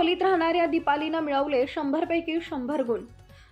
खोलीत राहणाऱ्या दीपालीनं मिळवले शंभरपैकी शंभर गुण.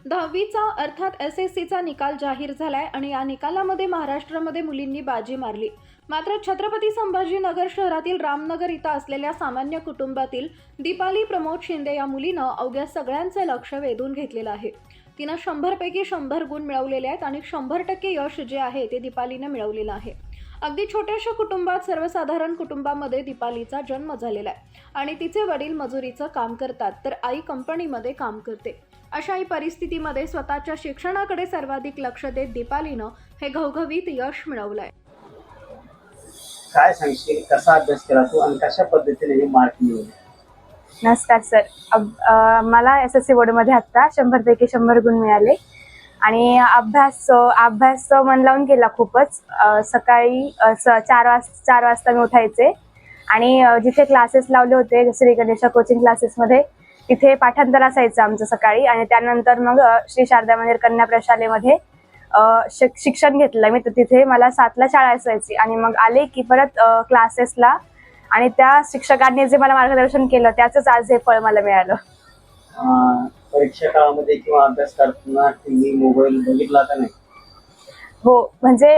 दहावीचा अर्थात एस एस सीचा निकाल जाहीर झालाय आणि या निकालामध्ये महाराष्ट्रामध्ये मुलींनी बाजी मारली. मात्र छत्रपती संभाजीनगर शहरातील रामनगर इथं असलेल्या सामान्य कुटुंबातील दीपाली प्रमोद शिंदे या मुलीनं अवघ्या सगळ्यांचे लक्ष वेधून घेतलेलं आहे. तिनं शंभरपैकी शंभर गुण मिळवलेले आहेत आणि शंभर टक्के यश जे आहे ते दीपालीनं मिळवलेलं आहे. अगदी छोट्याशा कुटुंबात सर्वसाधारण कुटुंबामध्ये दीपालीचा जन्म झालेला आहे आणि तिचे वडील मजुरीचं काम करतात तर आई कंपनीमध्ये काम करते. अशाही परिस्थितीमध्ये स्वतःच्या शिक्षणाकडे सर्वाधिक लक्ष देत दीपालीनं हे घवघवीत यश मिळवलंय. काय सांगशील? कसा अभ्यास केला तू आणि कशा पद्धतीने हे मार्क मिळवले? नमस्कार सर. अब- अ, मला एस एस सी बोर्डमध्ये आत्ता शंभरपैकी शंभर गुण मिळाले. आणि अभ्यास अभ्यास मन लावून केला खूपच. सकाळी स- चार वाज चार वाजता मी उठायचे. आणि जिथे क्लासेस लावले होते श्री गणेशा कोचिंग क्लासेसमध्ये तिथे पाठांतर असायचं आमचं सकाळी. आणि त्यानंतर मग श्री शारदा मंदिर कन्या प्रशालेमध्ये शिक- शिक्षण घेतलं मी. तर तिथे मला सातला शाळा असायची. आणि मग आले की परत क्लासेसला आणि त्या शिक्षकांनी जे मला मार्गदर्शन केलं त्याचंच आज हे फळ मला मिळालं. परीक्षा काळामध्ये किंवा अभ्यास करताना टीव्ही मोबाईल बघितला का नाही? हो म्हणजे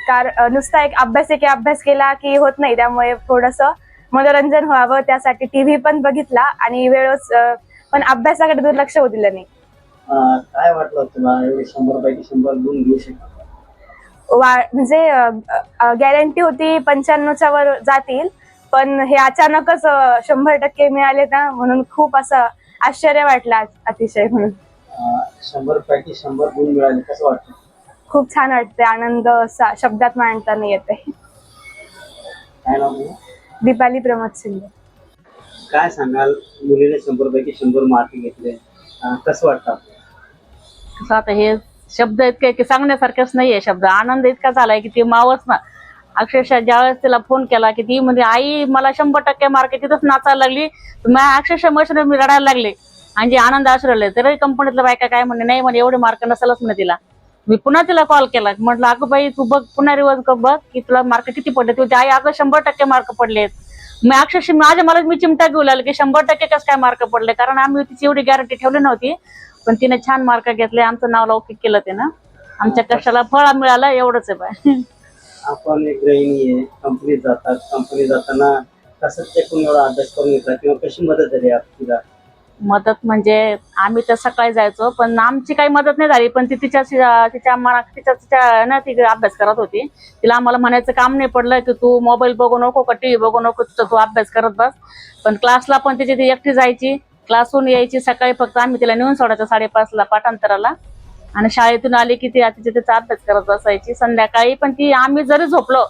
कार नुसता एक अभ्यास एक अभ्यास केला की होत नाही. त्यामुळे थोडंसं मनोरंजन व्हावं त्यासाठी टीव्ही पण बघितला आणि वेळच पण अभ्यासाकडे दुर्लक्ष होऊ दिलं नाही. काय वाटलं तुला? एवढे शंभर पैकी शंभर गुण घेऊ शकतो. वा म्हणजे गॅरंटी होती पंच्याण्णवच्या वर जातील. पण हे अचानकच शंभर टक्के मिळाले ना म्हणून खूप असं आश्चर्य वाटलं आज अतिशय म्हणून. शंभर पैकी शंभर गुण मिळाले कसं वाटतं? खूप छान वाटते आनंद असा शब्दात मांडता नाही येते. काय नाव तुझं? दीपाली प्रमोद शिंदे. काय सांगाल मुलीने शंभर पैकी शंभर मार्क घेतले. अं, कसं वाटतं आपल्याला? कसं आता हे शब्द इतके की सांगण्यासारखेच नाहीये शब्द. आनंद इतका झालाय की ती मावच ना अक्षरशः ज्यावेळेस तिला फोन केला की ती म्हणजे आई मला शंभर टक्के मार्क तिथंच नाचायला लागली. मी अक्षरशः मशीन मी रडायला लागले. आणि जे आनंद आश्रले तरी कंपनीतलं बायका काय म्हणे नाही म्हणे एवढे मार्क नसेलच म्हणे तिला. मी पुन्हा तिला कॉल केला. म्हटलं अगं बाई तू बघ पुन्हा रिवर्स बघ की तुला मार्क किती पडले. ती आई अगं शंभर टक्के मार्क पडलेत मी अक्षरशः माझ्या मला मी चिमटा घेऊ लागले की शंभर टक्के कसं काय मार्क पडले? कारण आम्ही तिची एवढी गॅरंटी ठेवली नव्हती. पण तिने छान मार्क घेतले. आमचं नाव लौकिक केलं तिनं. आमच्या कष्टाला फळ मिळालं एवढंच आहे बाय आपण एक गृहिणी आहे कंपनीत जातात कंपनीत जाताना कसं टेकून एवढा अभ्यास करून घेतला किंवा कशी मदत झाली आपल्याला? मदत म्हणजे आम्ही तर सकाळी जायचो पण आमची काही मदत नाही झाली पण ती तिच्या तिच्या मना तिच्या तिच्या ना ती अभ्यास करत होती. तिला आम्हाला म्हणायचं काम नाही पडलं की तू मोबाईल बघू नको का टी व्ही बघू नको तुझं तू अभ्यास करत बस. पण क्लासला पण तिची ती एकटी जायची. क्लासहून यायची सकाळी फक्त आम्ही तिला नेऊन सोडायचं साडेपाचला पाठांतराला. आणि शाळेतून आले की ती आता तिचा अभ्यास करत असायची संध्याकाळी पण ती आम्ही जरी झोपलो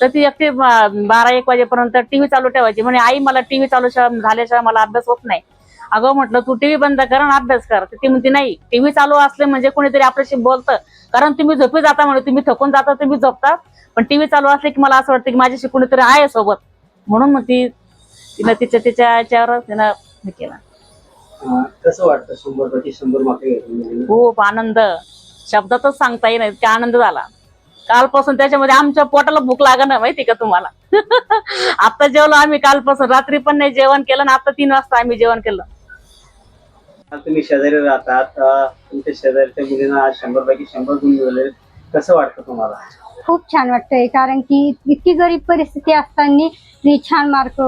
तर ती एक बा- बारा एक वाजेपर्यंत टीव्ही चालू ठेवायची. म्हणजे आई मला टीव्ही चालू झाल्याशिवाय मला अभ्यास होत नाही. अगं म्हटलं तू टीव्ही बंद कर आणि अभ्यास कर. ती म्हणते नाही टीव्ही चालू असले म्हणजे कोणीतरी आपल्याशी बोलतं. कारण तुम्ही झोपी जाता म्हणजे तुम्ही थकून जाता तुम्ही झोपता. पण टीव्ही चालू असले की मला असं वाटतं की माझ्याशी कोणीतरी आहे सोबत. म्हणून मग ती तिनं तिच्या तिच्या याच्यावर तिनं हे केलं. कसं वाटतं शंभर पैकी शंभर मार्क मुलीने? खूप आनंद. शब्दातच सांगता येईल इतका आनंद झाला. कालपासून त्याच्यामध्ये आमच्या पोटाला भूक लागणार माहिती का तुम्हाला? आता जेवलो आम्ही कालपासून रात्री पण नाही जेवण केलं ना आता तीन वाजता आम्ही जेवण केलं. तुम्ही शेजारी राहतात तुमच्या शेजारच्या मुलींना आज शंभर पैकी शंभर गुण मिळाले कसं वाटतं तुम्हाला? खूप छान वाटतंय कारण की इतकी गरीब परिस्थिती असताना मी छान मार्क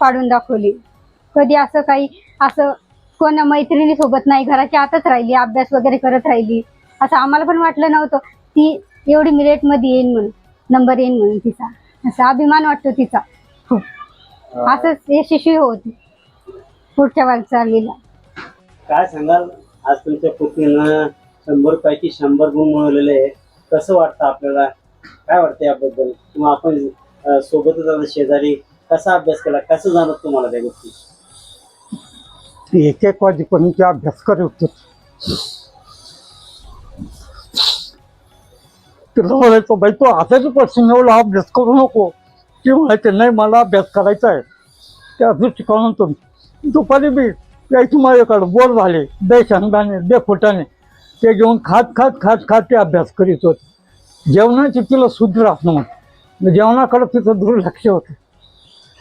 पाडून दाखवली. कधी असं काही असं कोणा मैत्रिणी सोबत नाही घराच्या आतच राहिली अभ्यास वगैरे करत राहिली. असं आम्हाला पण वाटलं नव्हतं. ती एवढी मेरिटमध्ये येईन म्हणून नंबर येईन म्हणून तिचा. असा अभिमान वाटतो तिचा. खूप अं, असंच यशस्वी होती. पुढच्या वाटचालीला काय सांगाल? आज तुमच्या पुतणीनं शंभर पैकी शंभर गुण मिळवलेले आहे कसं वाटतं आपल्याला? काय वाटतं याबद्दल? किंवा आपण सोबतच शेजारी कसा अभ्यास केला? कसं जाणवत तुम्हाला त्या गोष्टी? एक एक वाजेपर्यंत अभ्यास करत होते. तिला म्हणायचं बाई तू असाच पासून एवढा अभ्यास करू नको. ती म्हणायचे नाही मला अभ्यास करायचा आहे. त्या दृष्टिकोनातून तुम्ही दुपारी बी यायची माझ्याकडं बोर झाले दे शेंगदाणे दे ते घेऊन खात खात खात खात ते अभ्यास करीत होते. जेवणाची तिला शुद्ध राहत नव्हतं जेवणाकडं तिचं दुर्लक्ष होतं.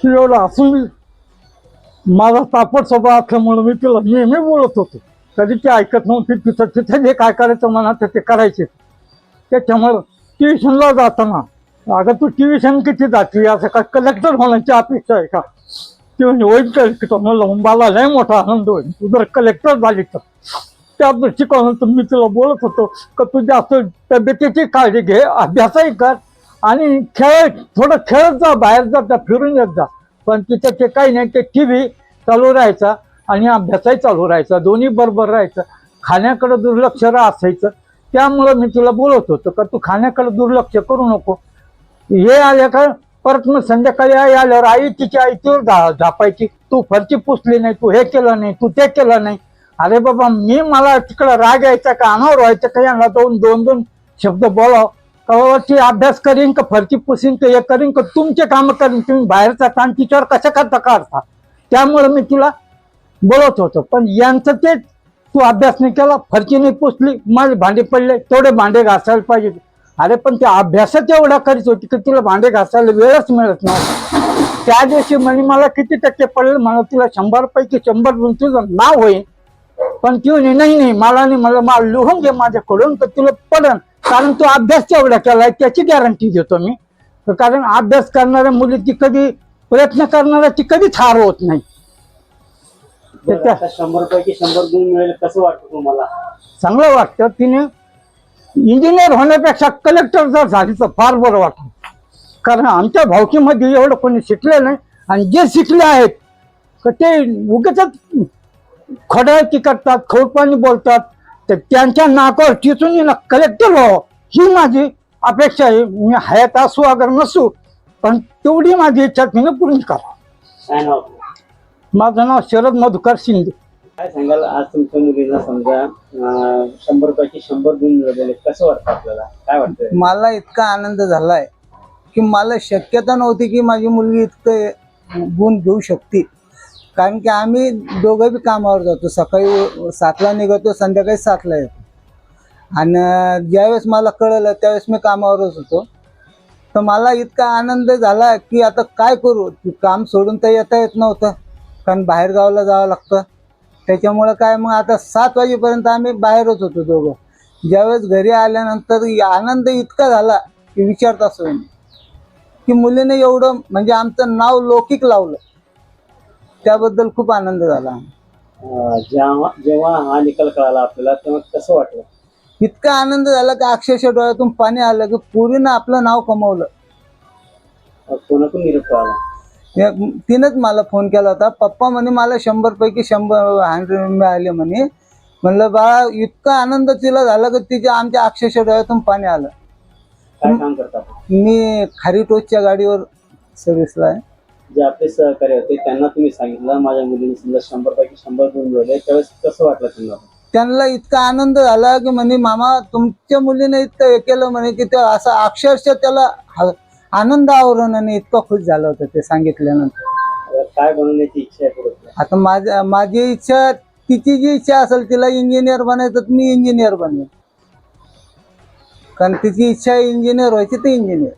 एवढं असून माझा तापट स्वभाव असल्यामुळे मी तिला नेहमी बोलत होतो. कधी ती ऐकत नव्हती तिथं तिथं जे काय करायचं मनात ते करायचे. त्याच्यामुळे ट्युशनला जाताना अगं तू ट्युशन किती जाते? असं काय कलेक्टर होण्याची अपेक्षा आहे का? ती म्हणजे होईल कलेक्टर म्हणलं मला लय मोठा आनंद होईल. तू जर कलेक्टर झाली तर. त्या दृष्टिकोनातून मी तुला बोलत होतो का तू जास्त तब्येतीची काळजी घे अभ्यासही कर आणि खेळ थोडं खेळत जा बाहेर जा त्या फिरून येत जा. पण तिथं ते काही नाही ते टी व्ही चालू राहायचा आणि अभ्यासही चालू राहायचा. दोन्ही बरोबर राहायचं. खाण्याकडे दुर्लक्ष असायचं. त्यामुळं मी तुला बोलत होतो का तू खाण्याकडे दुर्लक्ष करू नको. हे आल्या का परत मग संध्याकाळी आई आल्यावर आई तिच्या आईतीवर झा झापायची. तू फरची पुसली नाही तू हे केलं नाही तू ते केलं नाही. अरे बाबा मी मला तिकडं राग यायचा का अनावर व्हायचं का? यांना दोन दोन दोन शब्द बोलाव. कवावरची ती अभ्यास करीन का फरची पुसीन का हे करीन का तुमचे कामं करीन तुम्ही बाहेरचा ताण तिच्यावर कशा करता काढता त्यामुळे मी तुला बोलत होतो. पण यांचं ते तू अभ्यास नाही केला फरची नाही पुसली माझे भांडे पडले तेवढे भांडे घासायला पाहिजे. अरे पण त्या अभ्यासात एवढा करीत होती की तुला भांडे घासायला वेळच मिळत नाही. त्या दिवशी म्हणे मला किती टक्के पडले? मला तुला शंभर पैकी शंभर तुझं नाव होईल पण ती नाही नाही मला नाही मला मला लिहून घे माझ्याकडून तर तुला पडन. कारण तू अभ्यास तेवढा केलाय त्याची गॅरंटी देतो मी. कारण अभ्यास करणाऱ्या मुली ती कधी प्रयत्न करणाऱ्या ती कधीच हार होत नाही. शंभर पैकी शंभर गुण मिळेल कसं वाटतं तुम्हाला? चांगलं वाटतं. तिने इंजिनियर होण्यापेक्षा कलेक्टर जर झाली तर फार बरं वाटतं. कारण आमच्या भावकीमध्ये एवढं कोणी शिकले नाही. आणि जे शिकले आहेत तर ते उगाच खोड्याची करतात खोडपाणी बोलतात. तर त्यांच्या नाकावर टिचून कलेक्टर व्हावं ही माझी अपेक्षा आहे. मी हयात असू अगर नसू पण तेवढी माझी इच्छा तिने पूर्ण करा? माझं नाव शरद मधुकर शिंदे. काय सांगाल? आज तुमच्या मुलींना समजा शंभर पैकी शंभर गुण मिळालेले कसं वाटतं आपल्याला? काय वाटतं मला इतका आनंद झालाय की मला शक्यता नव्हती की माझी मुलगी इतकं गुण घेऊ शकते कारण की आम्ही दोघं बी कामावर जातो. सकाळी सातला निघतो संध्याकाळी सातला येतो. आणि ज्यावेळेस मला कळलं त्यावेळेस मी कामावरच होतो. तर मला इतका आनंद झाला की आता काय करू? काम सोडून तर येता येत नव्हतं. कारण बाहेर गावाला जावं लागतं. त्याच्यामुळं काय मग आता सात वाजेपर्यंत आम्ही बाहेरच होतो दोघं. ज्यावेळेस घरी आल्यानंतर आनंद इतका झाला की विचारता सोय की मुलीने एवढं म्हणजे आमचं नाव लौकिक लावलं. त्याबद्दल खूप आनंद झाला. अं, जेव्हा जेव्हा हा निकाल कळाला आपल्याला तेव्हा कसं वाटलं? इतका आनंद झाला की अक्षरशः डोळ्यातून पाणी आलं की पुरीनं आपलं नाव कमवलं. अं, कोणाकडून निरोप कळाला तिनंच मला फोन केला होता. पप्पा म्हणे मला शंभर पैकी शंभर हंड्रेड मिळाले म्हणे. म्हणलं बाळा इतका आनंद तिला झाला की तिच्या आमच्या अक्षरशः डोळ्यातून पाणी आलं. काय काम करतात मी खारी टोचच्या गाडीवर सर्व्हिसला आहे. जे आपले सहकारी होते त्यांना तुम्ही सांगितलं माझ्या मुलीने समजा शंभर पैकी शंभर गुण मिळवले त्यावेळेस कसं वाटलं त्यांना त्यांना इतका आनंद झाला की म्हणे मामा तुमच्या मुलीने इतकं हे केलं म्हणे की ते असं अक्षरशः त्याला ह- आनंद आवरणाने इतकं खुश झालं होतं ते सांगितल्यानंतर. आता काय बनवण्याची इच्छा आहे पुढे? आता माझ्या माझी इच्छा तिची जी इच्छा असेल तिला इंजिनियर बनायचं तर मी इंजिनियर बनेन कारण तिची इच्छा इंजिनियर व्हायची ते इंजिनियर.